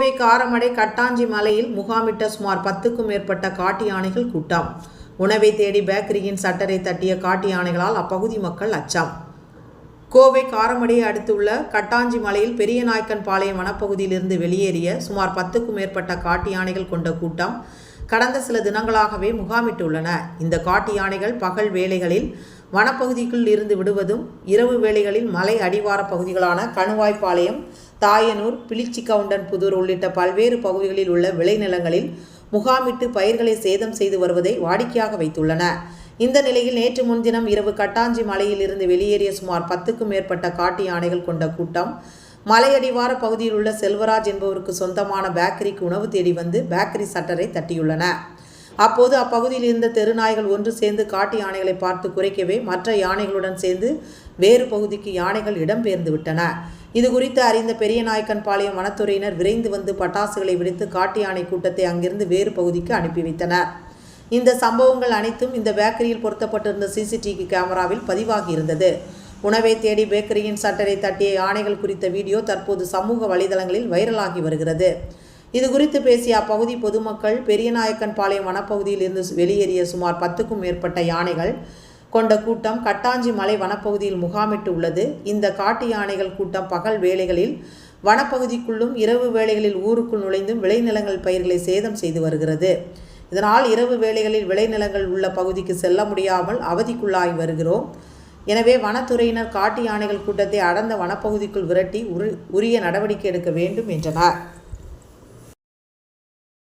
கோவை காரமடை கட்டாஞ்சி மலையில் முகாமிட்ட சுமார் பத்துக்கும் மேற்பட்ட காட்டு யானைகள் கூட்டம். உணவை தேடி பேக்கரியின் சட்டரை தட்டிய காட்டு யானைகளால் அப்பகுதி மக்கள் அச்சம். கோவை காரமடையை அடுத்துள்ள கட்டாஞ்சி மலையில் பெரியநாயக்கன் பாளையம் வனப்பகுதியிலிருந்து வெளியேறிய சுமார் பத்துக்கும் மேற்பட்ட காட்டு யானைகள் கொண்ட கூட்டம் கடந்த சில தினங்களாகவே முகாமிட்டுள்ளன. இந்த காட்டு யானைகள் பகல் வேளைகளில் வனப்பகுதிக்குள் இருந்து விடுவதும் இரவு வேளைகளில் மலை அடிவார பகுதிகளான கணுவாய்ப்பாளையம் தாயனூர் பிளிச்சிக்கவுண்டன் புதூர் உள்ளிட்ட பல்வேறு பகுதிகளில் உள்ள விளைநிலங்களில் முகாமிட்டு பயிர்களை சேதம் செய்து வருவதை வாடிக்கையாக வைத்துள்ளன. இந்த நிலையில் நேற்று முன்தினம் இரவு கட்டாஞ்சி மலையில் இருந்து வெளியேறிய சுமார் பத்துக்கும் மேற்பட்ட காட்டு யானைகள் கொண்ட கூட்டம் மலையடிவார பகுதியில் உள்ள செல்வராஜ் என்பவருக்கு சொந்தமான பேக்கரிக்கு உணவு தேடி வந்து பேக்கரி சட்டரை தட்டியுள்ளன. அப்போது அப்பகுதியில் இருந்த தெருநாய்கள் ஒன்று சேர்ந்து காட்டு யானைகளை பார்த்து குறைக்கவே மற்ற யானைகளுடன் சேர்ந்து வேறு பகுதிக்கு யானைகள் இடம்பெயர்ந்து விட்டன. இது குறித்து அறிந்த பெரியநாயக்கன் பாளையம் வனத்துறையினர் விரைந்து வந்து பட்டாசுகளை விடுத்து காட்டு யானை கூட்டத்தை அங்கிருந்து வேறு பகுதிக்கு அனுப்பி வைத்தனர். இந்த சம்பவங்கள் அனைத்தும் இந்த பேக்கரியில் பொருத்தப்பட்டிருந்த சிசிடிவி கேமராவில் பதிவாகியிருந்தது உணவை தேடி பேக்கரியின் சட்டரை தட்டிய யானைகள் குறித்த வீடியோ தற்போது சமூக வலைதளங்களில் வைரலாகி வருகிறது. இது குறித்து பேசிய அப்பகுதி பொதுமக்கள் பெரியநாயக்கன் பாளையம் வனப்பகுதியில் இருந்து வெளியேறிய சுமார் பத்துக்கும் மேற்பட்ட யானைகள் கொண்ட கூட்டம் கட்டாஞ்சி மலை வனப்பகுதியில் முகாமிட்டு உள்ளது. இந்த காட்டு யானைகள் கூட்டம் பகல் வேளைகளில் வனப்பகுதிக்குள்ளும் இரவு வேளைகளில் ஊருக்குள் நுழைந்தும் விளைநிலங்கள் பயிர்களை சேதம் செய்து வருகிறது. இதனால் இரவு வேளைகளில் விளைநிலங்கள் உள்ள பகுதிக்கு செல்ல முடியாமல் அவதிக்குள்ளாகி வருகிறோம். எனவே வனத்துறையினர் காட்டு யானைகள் கூட்டத்தை அடர்ந்த வனப்பகுதிக்குள் விரட்டி உரு உரிய நடவடிக்கை எடுக்க வேண்டும் என்றனர்.